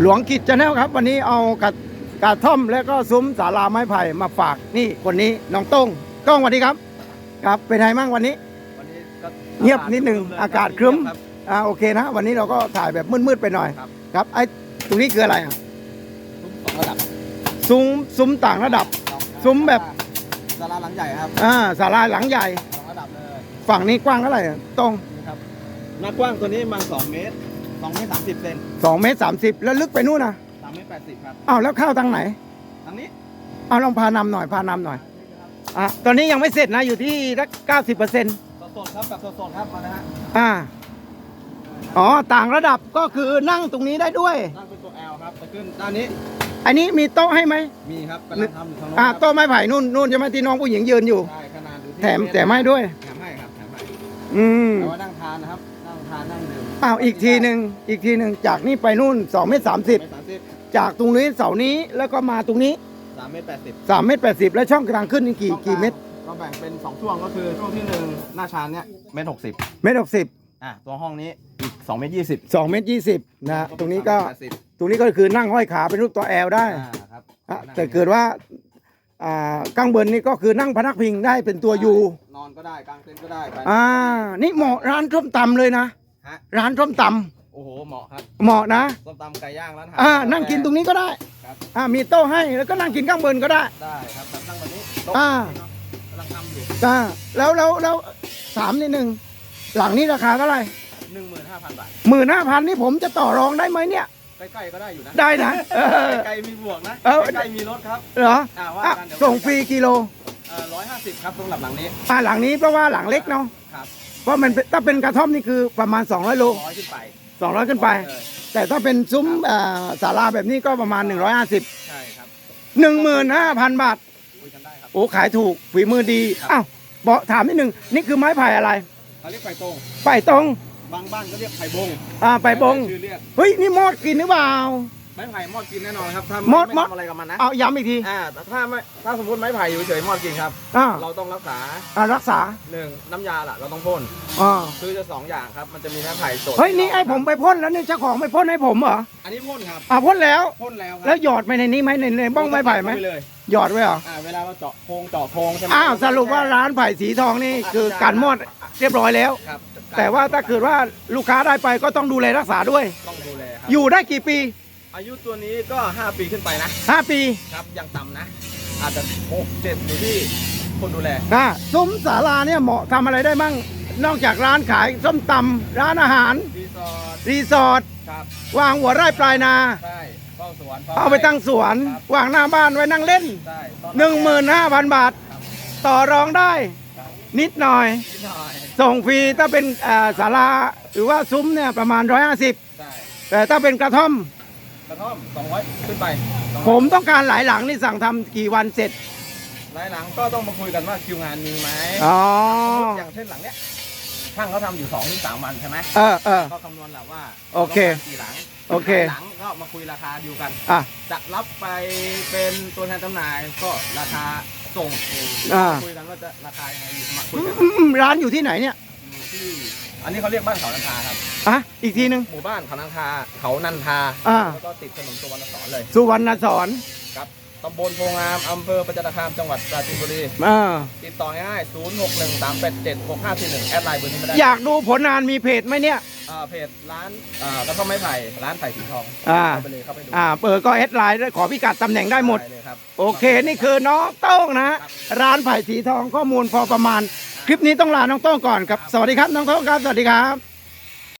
หลวงกิจจะแนลครับ วันนี้เอากระกระท่อมและก็ซุ้มสาราไม้ไผ่มาฝากนี่คนนี้น้องโต้งโต้งสวัสดีครับ ครับเป็นไงบ้างวันนี้ วันนี้ก็เงียบนิดหนึ่งอากาศครึ้มครับ อ่าโอเคนะ วันนี้เราก็ถ่ายแบบมืดๆไปหน่อย ครับ ครับไอ้ตรงนี้คืออะไรอะซุ้มสองระดับซุ้มซุ้มต่างระดับ ซุ้มแบบศาลาหลังใหญ่ครับอ่าสาราหลังใหญ่ สองระดับเลยฝั่งนี้กว้างเท่าไหร่อะโต้งนี่ครับหน้ากว้างตัวนี้มันสองเมตร สองเมตรสามสิบเซนสองเมตรสามสิบแล้วลึกไปนู่นนะสามเมตรแปดสิบครับอ้าวแล้วเข้าทางไหนทางนี้เอาลองพานำหน่อยพานำหน่อยอะตอนนี้ยังไม่เสร็จนะอยู่ที่สักเก้าสิบเปอร์เซ็นต์สดๆครับแบบสดๆครับมานะฮะอ่าอ๋อต่างระดับก็คือนั่งตรงนี้ได้ด้วยนั่งเป็นตัว L ครับจะขึ้นด้านนี้ อันนี้มีโต๊ะให้ไหมมีครับกำลังทำอยู่ทางโน้นอ่าครับโต๊ะไม้ไผ่นู่นนู่นใช่ไหมที่น้องผู้หญิงยืนอยู่ใช่ขนาดอยู่ที่แถมแถมให้ด้วยแถมให้ครับแถมให้อืมแต่ว่านั่งทานนะครับนั่งทานนั่งดื่มอ้าวอีกทีหนึ่งอีกทีหนึ่งจากนี่ไปนู่น2เมตรเมตรสามสิบ30 จากตรงนี้เสานี้แล้วก็มาตรงนี้สามเมตรแปดสิบ3เมตร80 แล้วช่องกลางขึ้นนี่กี่กี่เมตรก็แบ่งเป็นสองช่วงก็คือช่วงที่หนึ่งหน้าชานเนี่ยเมตรหกสิบเมตร60 อะตัวห้องนี้อีก2เมตรยี่สิบ2เมตร20นะตรงนี้ก็ตรงนี้ก็คือนั่งห้อยขาเป็นรูปตัวแอลได้อ่าครับอะแต่เกิดว่าอ่าข้างบนนี่ก็คือนั่งพนักพิงได้เป็นตัวยูนอนก็ได้กางเต็นท์ก็ได้ไปอ่านี่เหมาะร้านส้มตำเลยนะ ฮะ ร้านส้มตโอ้โหเหมาะครับำเหมาะนะส้มตำไก่ย่างร้านอาหารอ่านั่งกินตรงนี้ก็ได้ครับ อ่ามีโต๊ะให้แล้วก็นั่งกินข้างบนก็ได้ ได้ครับแบบนั่งแบบนี้อ่าโต๊ะนี้เนาะกำลังทำอยู่อ่าแล้วแล้วแล้วถามนิดนึงหลังนี้ราคาเท่าไหร่หนึ่งหมื่นห้าพันบาท หมื่นห้าพันนี่ผมจะต่อรองได้ไหมเนี่ย ใกล้ๆก็ได้อยู่นะ ได้นะเออใกล้ๆมีบวกนะเออใกล้ๆมีรถครับ เหรออ่าว่าอะกันเดี๋ยวส่งฟรีกิโลร้อยห้าสิบครับสำหรับหลังนี้ อ่าหลังนี้เพราะว่าหลังเล็กเนาะครับ เพราะมันเป็นถ้าเป็นกระท่อมนี่คือประมาณ 200โลร้อยขึ้นไป200 ขึ้นไปเลยแต่ถ้าเป็นซุ้มอ่าศาลาแบบนี้ก็ประมาณ 150 ใช่ครับ15,000 บาท คุยกันได้ครับโอ้ขายถูกฝีมือดีครับอ้าวบอกถามนิดหนึ่งนี่คือไม้ไผ่อะไรเขาเรียกไฟตรงไผ่ตรงบางบ้านก็เรียกไผ่บงอ่าไผ่บง ชื่อเรียก เฮ้ย นี่มอดกินหรือเปล่า ไม้ไผ่มอดกินแน่นอนครับถ้าหมดไม่หมดทำอะไรกับมันนะเอาย้ำอีกที อ่าแต่ถ้าไม่ถ้าสมมติไม้ไผ่อยู่เฉยๆมอดกินครับ อ่า เราต้องรักษาอ่ารักษาหนึ่งน้ำยาล่ะ เราต้องพ่นอ่าคือจะสองอย่างครับ มันจะมีไม้ไผ่สดเฮ้ยนี่ไอ้ผมไปพ่นแล้วนี่เจ้าของไปพ่นให้ผมเหรออันนี้พ่นครับอ่าพ่นแล้ว พ่นแล้วครัแล้วหยอดไปในนี้ไหมในในบ้องไม้ไผ่ไหมปเลยหยอดไว้เหรออ่าเวลาเราเจาะโพรงเจาะโพรงใช่ไหมอ้าวสรุปว่าร้านไผ่สีทองนี่คือการมอดเรียบร้อยแล้ว ครับแต่ว่าถ้าเกิดว่าลูกค้าได้ไปก็ต้องดูแลรักษาด้วย ต้องดูแลครับอยู่ได้กี่ปี อายุตัวนี้ก็ 5 ปีขึ้นไปนะ5ปีครับยังต่ำนะ อาจจะหกเจ็ดอยู่ที่คนดูแล อ่าซุ้มศาลาเนี่ยเหมาะทำอะไรได้บ้าง นอกจากร้านขายส้มตำร้านอาหาร รีสอร์ทรีสอร์ทครับวางหัวไร่ปลายนา ใช่เฝ้าสวนเอาไปตั้งสวนครับวางหน้าบ้านไว้นั่งเล่นใช่ตอ15,000 บาท ต่อรองได้ ครับนิดหน่อย นิดหน่อยส่งฟรีถ้าเป็นอ่าศาลาหรือว่าซุ้มเนี่ยประมาณ 150 ใช่แต่ถ้าเป็นกระท่อมก ระท่อม200ขึ้นไป200ผมต้องการหลายหลังนี่สั่งทำกี่วันเสร็จ รายหลังก็ต้องมาคุยกันว่าคิวงานมีไหมอ๋อ อย่างเช่นหลังเนี้ยช่างเขาทำอยู่2อถึงสวันใช่ไหมเออเออ ก็คำนวณแหละว่าโอเคต้องการกี่หลังโอเคหลังก็มาคุยราคาดีลกัน อะ จะรับไปเป็นตัวแทนจำหน่ายก็ราคาส่งอ่า คุยกันว่าจะราคายังไงอยู่มาคุอืยมกันอืมอืมร้านอยู่ที่ไหนเนี่ยอยู่ที่ อันนี้เขาเรียกบ้านเขานันทาครับอะอีกทีหนึ่ง หมู่บ้านเขานันทาเขานันทาอ่า แล้วก็ติดถนนสุวรรณสอนเลยสุวรรณสอนครับตำบลโพงามอำเภอประจันตคามจังหวัดปราจีนบุรีอ่าติดต่อง่ายๆ0 6 1 3 8 7 6 5 4 1แอดไลน์เบอร์นี้ไม่ได้อยากดูผลงานมีเพจไหมเนี่ย อ่าเพจร้านอ่ากระท่อมไม้ไผ่ร้านไผ่สีทองอ่า เข้าไปเลยเข้าไปดูอ่าเปิดก็แอดไลน์ด้วยขอพิกัดตำแหน่งได้หมด เลยครับ โอเค นี่คือน้องโต้งนะฮะร้านไผ่สีทองข้อมูลพอประมาณ คลิปนี้ต้องลาน้องโต้งก่อนครับ สวัสดีครับ น้องโต้งครับ สวัสดีครับ